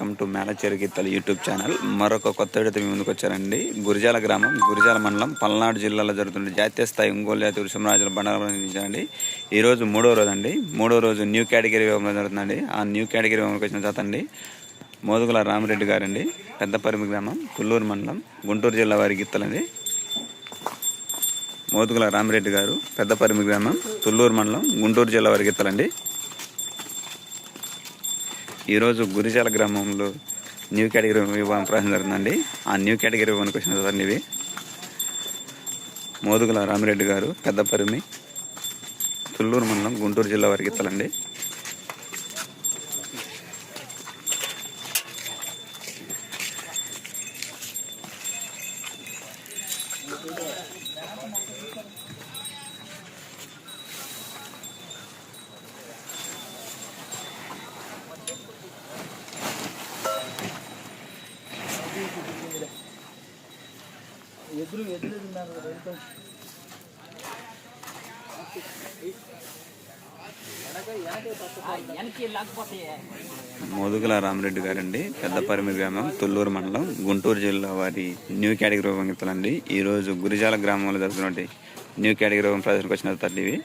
Welcome to మేలచేరు గీతలు YouTube channel. మరొక కొత్త విడత మీ ముందుకు వచ్చారండి గురిజాల గ్రామం గురిజాల మండలం పల్నాడు జిల్లాలో జరుగుతున్న జాతీయ స్థాయి ఒంగోలు జాతి వృషమరాజుల బండారం ఈరోజు ఈ రోజు మూడో రోజు అండి. మూడో రోజు న్యూ కేటగిరీ విభాగంలో జరుగుతుందండి. ఆ న్యూ కేటగిరీ విభాగంలోకి వచ్చిన జాత అండి మోదుగుల రామిరెడ్డి గారండి. పెద్దపరిమి గ్రామం తుళ్ళూరు మండలం గుంటూరు జిల్లా వారి గీతలండి. మోదుగుల రామిరెడ్డి గారు పెద్దపరిమి గ్రామం తుల్లూరు మండలం గుంటూరు జిల్లా వారి గీతలండి. ఈరోజు గురిజాల గ్రామంలో న్యూ కేటగిరీ విభాగం ప్రారంభం జరిగిందండి. ఆ న్యూ కేటగిరీ విభాగానికి వచ్చిన సార్ ఇవి. మోదుగుల రామిరెడ్డి గారు పెద్దపరిమి తుళ్ళూరు మండలం గుంటూరు జిల్లా వారికి ఇత్తలండి ఎదురు ఎదురు ఉన్నారు మోదుగుల రామరెడ్డి గారండి. పెద్దపరిమి గ్రామం తుళ్ళూరు మండలం గుంటూరు జిల్లా వారి న్యూ కేటగిరీ విభాగం ఇత్తలండి ఈరోజు గురిజాల గ్రామంలో జరుగుతున్నటువంటి న్యూ కేటగిరీ రూపం ప్రదర్శనకు వచ్చిన తల్లివి.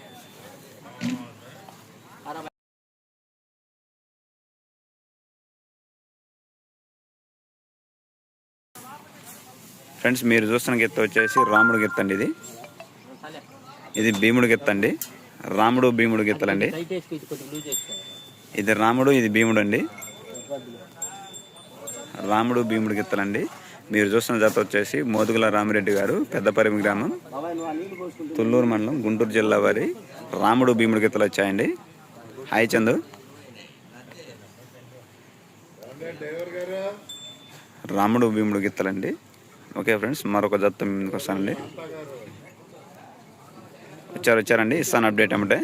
ఫ్రెండ్స్ మీరు చూస్తున్న గిత్త వచ్చేసి రాముడు గిత్త అండి ఇది. ఇది భీముడు గిత్త అండి. రాముడు భీముడు గిత్తలండి ఇది రాముడు ఇది భీముడు అండి. రాముడు భీముడు గిత్తలండి మీరు చూస్తున్న జాత వచ్చేసి మోదుగుల రామిరెడ్డి గారు పెద్దపరిమి గ్రామం తుల్లూరు మండలం గుంటూరు జిల్లా వారి రాముడు భీముడు గిత్తలు వచ్చాయండి. Hi Chandu. Ramudu Bhimudu గిత్తలండి okay friends మరొక జత్త ముందుకు వస్తానండి? వచ్చారు వచ్చారండి. ఇస్తాను అప్డేట్ ఏమంటే